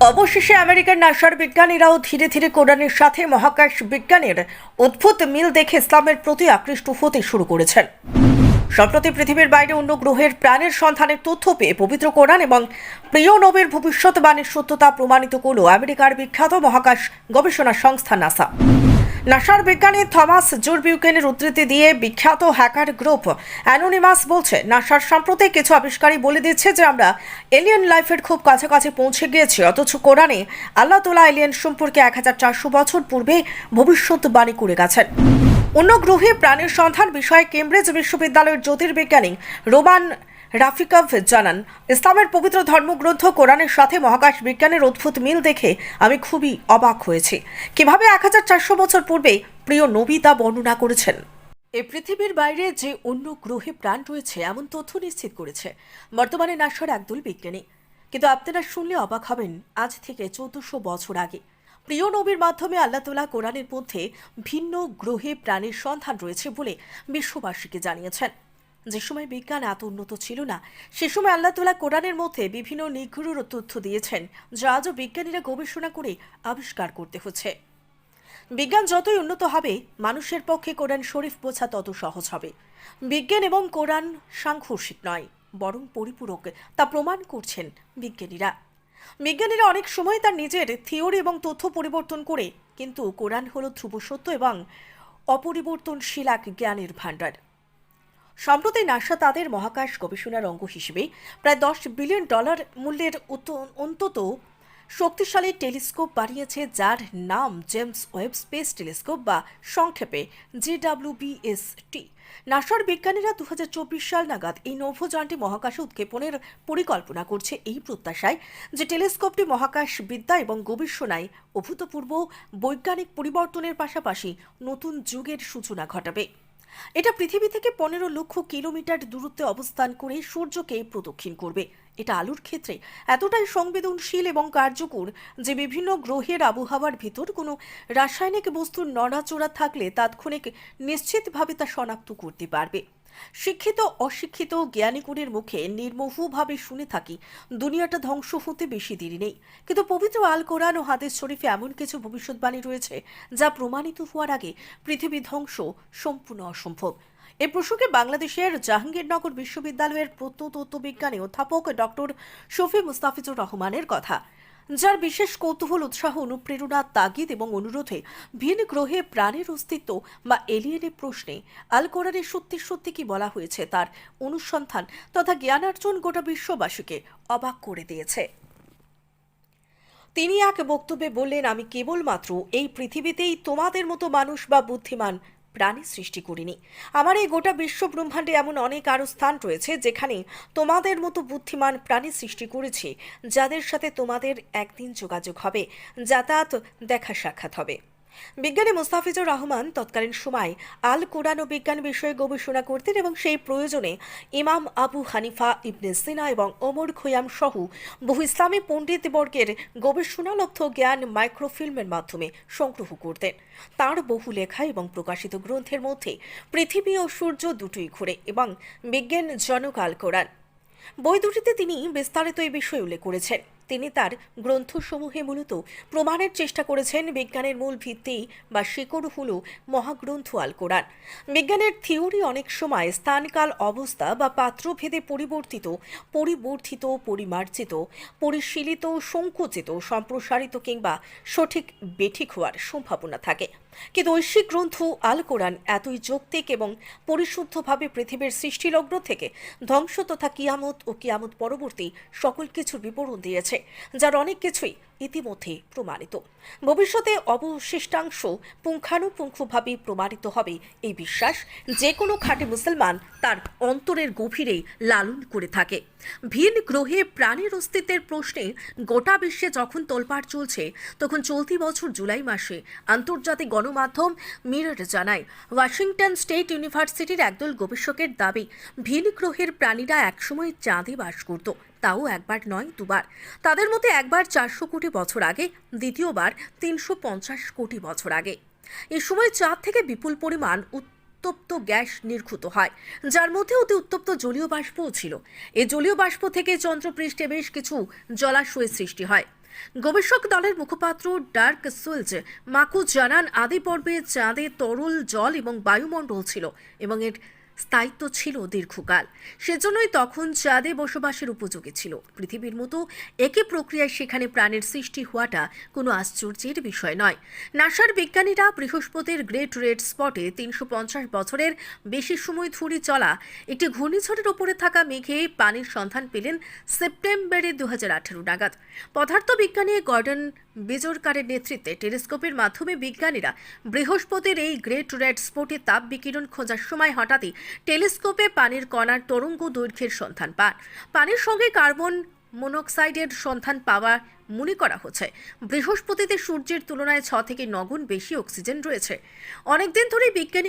অবশেষে আমেরিকার নাসার বিজ্ঞানীরাও ধীরে ধীরে কোরআনের সাথে মহাকাশ বিজ্ঞানের অদ্ভুত মিল দেখে ইসলামের প্রতি আকৃষ্ট হতে শুরু করেছেন। সম্প্রতি পৃথিবীর বাইরে অন্য গ্রহের প্রাণের সন্ধানের তথ্য পেয়ে পবিত্র কোরআন এবং প্রিয় নবের ভবিষ্যৎবাণীর সত্যতা প্রমাণিত করল আমেরিকার বিখ্যাত মহাকাশ গবেষণা সংস্থা নাসা। নাসার বিজ্ঞানী থমাস জুরবিউকেনের উদ্ধৃতি দিয়ে বিখ্যাত হ্যাকার গ্রুপ অ্যানোনিমাস বলছে, নাসার সাম্প্রতিক কিছু আবিষ্কারই বলে দিচ্ছে যে আমরা এলিয়েন লাইফের খুব কাছাকাছি পৌঁছে গিয়েছি। অথচ কোরআনে আল্লাহ তোলা এলিয়েন সম্পর্কে এক হাজার চারশো বছর পূর্বে ভবিষ্যৎবাণী করে গেছেন। অন্য গ্রহে প্রাণের সন্ধান বিষয়ে কেমব্রিজ বিশ্ববিদ্যালয়ের জ্যোতির্বিজ্ঞানী রোমান রাফিকভ জানান, ইসলামের পবিত্র ধর্মগ্রন্থ কোরআনের সাথে মহাকাশ বিজ্ঞানের অদ্ভুত মিল দেখে আমি খুবই অবাক হয়েছি। কীভাবে এক হাজার চারশো বছর পূর্বে প্রিয় নবী তা বর্ণনা করেছেন? এ পৃথিবীর বাইরে যে অন্য গ্রহে প্রাণ রয়েছে, এমন তথ্য নিশ্চিত করেছে। বর্তমানে নাসার একদল বিজ্ঞানী। কিন্তু আপনারা শুনলে অবাক হবেন, আজ থেকে চৌদ্দশো বছর আগে। প্রিয় নবীর মাধ্যমে আল্লাহ তোলা কোরআনের মধ্যে ভিন্ন গ্রহে প্রাণের সন্ধান রয়েছে বলে বিশ্ববাসীকে জানিয়েছেন। যে সময় বিজ্ঞান এত উন্নত ছিল না, সে সময় আল্লাহ তোলা কোরআনের মধ্যে বিভিন্ন নিগ্রুর তথ্য দিয়েছেন, যা আজও বিজ্ঞানীরা গবেষণা করে আবিষ্কার করতে হচ্ছে। বিজ্ঞান যতই উন্নত হবে, মানুষের পক্ষে কোরআন শরীফ বোঝা তত সহজ হবে। বিজ্ঞান এবং কোরআন সাংঘর্ষিক নয়, বরং পরিপূরক, তা প্রমাণ করছেন বিজ্ঞানীরা। বিজ্ঞানীরা অনেক সময় তার নিজের থিওরি এবং তথ্য পরিবর্তন করে, কিন্তু কোরআন হল ধ্রুব সত্য এবং অপরিবর্তনশীল এক জ্ঞানের ভাণ্ডার। সম্প্রতি নাসা তাদের মহাকাশ গবেষণার অঙ্গ হিসেবে প্রায় দশ বিলিয়ন ডলার মূল্যের অন্তত শক্তিশালী টেলিস্কোপ বানিয়েছে, যার নাম জেমস ওয়েব স্পেস টেলিস্কোপ বা সংক্ষেপে জিডাব্লিউবিএসটি। নাসার বিজ্ঞানীরা দু হাজার চব্বিশ সাল নাগাদ এই নভোযানটি মহাকাশে উৎক্ষেপণের পরিকল্পনা করছে এই প্রত্যাশায় যে টেলিস্কোপটি মহাকাশ বিদ্যা এবং গবেষণায় অভূতপূর্ব বৈজ্ঞানিক পরিবর্তনের পাশাপাশি নতুন যুগের সূচনা ঘটাবে। এটা পৃথিবী থেকে পনেরো লক্ষ কিলোমিটার দূরত্বে অবস্থান করে সূর্যকে প্রদক্ষিণ করবে। এটা আলুর ক্ষেত্রে এতটাই সংবেদনশীল এবং কার্যকর যে বিভিন্ন গ্রহের আবহাওয়ার ভিতর কোনো রাসায়নিক বস্তুর নড়াচড়া থাকলে তাৎক্ষণিক নিশ্চিতভাবে তা শনাক্ত করতে পারবে। শিক্ষিত, অশিক্ষিত জ্ঞানীগুণের মুখে নির্মোহভাবে শুনে থাকি, দুনিয়াটা ধ্বংস হতে বেশি দেরি নেই। কিন্তু পবিত্র আল কোরআন ও হাদিস শরীফে এমন কিছু ভবিষ্যৎবাণী রয়েছে, যা প্রমাণিত হওয়ার আগে পৃথিবী ধ্বংস সম্পূর্ণ অসম্ভব। এ প্রসঙ্গে বাংলাদেশের জাহাঙ্গীরনগর বিশ্ববিদ্যালয়ের প্রত্নতত্ত্ববিজ্ঞানী অধ্যাপক ডক্টর শফি মুস্তাফিজুর রহমানের কথা। যার বিশেষ কৌতূহল, উৎসাহ, অনুপ্রেরণা, তাগিদ এবং অনুরোধে ভিন গ্রহে প্রাণের অস্তিত্ব বা এলিয়েনের প্রশ্নে আল কোরআনের সত্যি সত্যি কি বলা হয়েছে তার অনুসন্ধান তথা জ্ঞানার্জন গোটা বিশ্ববাসীকে অবাক করে দিয়েছে। তিনি এক বক্তব্যে বললেন, আমি কেবলমাত্র এই পৃথিবীতেই তোমাদের মতো মানুষ বা বুদ্ধিমান প্রাণী সৃষ্টি করিনি। আমার এই গোটা বিশ্ব ব্রহ্মাণ্ডে এমন অনেক আরও স্থান রয়েছে যেখানে তোমাদের মতো বুদ্ধিমান প্রাণী সৃষ্টি করেছি, যাদের সাথে তোমাদের একদিন যোগাযোগ হবে, যাতায়াত, দেখা সাক্ষাৎ হবে। বিজ্ঞানী মুস্তাফিজুর রহমান তৎকালীন সময় আল কোরআন ও বিজ্ঞান বিষয়ে গবেষণা করতেন এবং সেই প্রয়োজনে ইমাম আবু হানিফা ইবনে সিনা এবং ওমর খৈয়াম সহ বহু ইসলামী পণ্ডিতবর্গের গবেষণালব্ধ জ্ঞান মাইক্রোফিল্মের মাধ্যমে সংগ্রহ করতেন। তার বহু লেখা এবং প্রকাশিত গ্রন্থের মধ্যে পৃথিবী ও সূর্য দুটোই ঘুরে এবং বিজ্ঞান জনক আল কোরআন। বই দুটিতে তিনি বিস্তারিত এই বিষয়ে উল্লেখ করেছেন। তিনি তার গ্রন্থসমূহে মূলত প্রমাণের চেষ্টা করেছেন বিজ্ঞানের মূল ভিত্তি বা শিকড় হল মহাগ্রন্থ আল কোরআন। বিজ্ঞানের থিওরি অনেক সময় স্থানকাল অবস্থা বা পাত্রভেদে পরিবর্তিত, পরিবর্ধিত, পরিমার্জিত, পরিশীলিত, সংকুচিত, সম্প্রসারিত কিংবা সঠিক বেঠিক হওয়ার সম্ভাবনা থাকে। কিন্তু ঐশ্বিক গ্রন্থ আল কোরআন এতই যৌক্তিক এবং পরিশুদ্ধভাবে পৃথিবীর সৃষ্টিলগ্ন থেকে ধ্বংস তথা কিয়ামত ও কিয়ামত পরবর্তী সকল কিছুর বিবরণ দিয়েছে। যার অনেক কিছুই ইতিমধ্যে প্রমাণিত। ভবিষ্যতে অবশিষ্টাংশ পুঙ্খানুপুঙ্খভাবে প্রমাণিত হবে এই বিশ্বাস যে কোনো খাঁটি মুসলমান তার অন্তরের গভীরে লালন করে থাকে। ভিন গ্রহে প্রাণীর অস্তিত্বের প্রশ্নে গোটা বিশ্বে যখন তোলপাড় চলছে, তখন চলতি বছর জুলাই মাসে আন্তর্জাতিক গণমাধ্যম মিরর জানায়, ওয়াশিংটন স্টেট ইউনিভার্সিটির একদল গবেষকের দাবি, ভিন গ্রহের প্রাণীরা একসময় চাঁদে বাস করত। তাও একবার নয়, দুবার। তাদের মধ্যে একবার চারশো কোটি বছর আগে, দ্বিতীয়বার তিনশো পঞ্চাশ কোটি বছর আগে। এ সময় চাঁদ থেকে বিপুল পরিমাণ উত্তপ্ত গ্যাস নির্ঘুত হয়, যার মধ্যে অতি উত্তপ্ত জলীয় বাষ্পও ছিল। এ জলীয় বাষ্প থেকে চন্দ্রপৃষ্ঠে বেশ কিছু জলাশয়ের সৃষ্টি হয়। গবেষক দলের মুখপাত্র ডার্ক সুইলজ, মাকু জানান, আদি পর্বে চাঁদে তরল জল এবং বায়ুমণ্ডল ছিল এবং এর স্থায়িত্ব ছিল দীর্ঘকাল। সেজন্যই তখন চাঁদে বসবাসের উপযোগী ছিল। পৃথিবীর মতো একই প্রক্রিয়ায় সেখানে প্রাণের সৃষ্টি হওয়াটা কোনো আশ্চর্যের বিষয় নয়। নাসার বিজ্ঞানীরা বৃহস্পতির গ্রেট রেড স্পটে তিনশো পঞ্চাশ বছরের বেশি সময় ধরে চলা একটি ঘূর্ণিঝড়ের ওপরে থাকা মেঘে পানির সন্ধান পেলেন সেপ্টেম্বরে দু হাজার আঠেরো নাগাদ। পদার্থবিজ্ঞানী গর্ডন বেজরকারের নেতৃত্বে টেলিস্কোপের মাধ্যমে বিজ্ঞানীরা বৃহস্পতির এই গ্রেট রেড স্পটে তাপ বিকিরণ খোঁজার সময় হঠাৎই টেলিস্কোপে পানির কণার তরঙ্গ দৈর্ঘ্যের সন্ধান পান। পানির সঙ্গে কার্বন মনোক্সাইডের সন্ধান পাওয়া মনে করা হচ্ছে। বৃহস্পতিতে সূর্যের তুলনায় ছ থেকে নগুণ বেশি অক্সিজেন রয়েছে। অনেকদিন ধরেই বিজ্ঞানী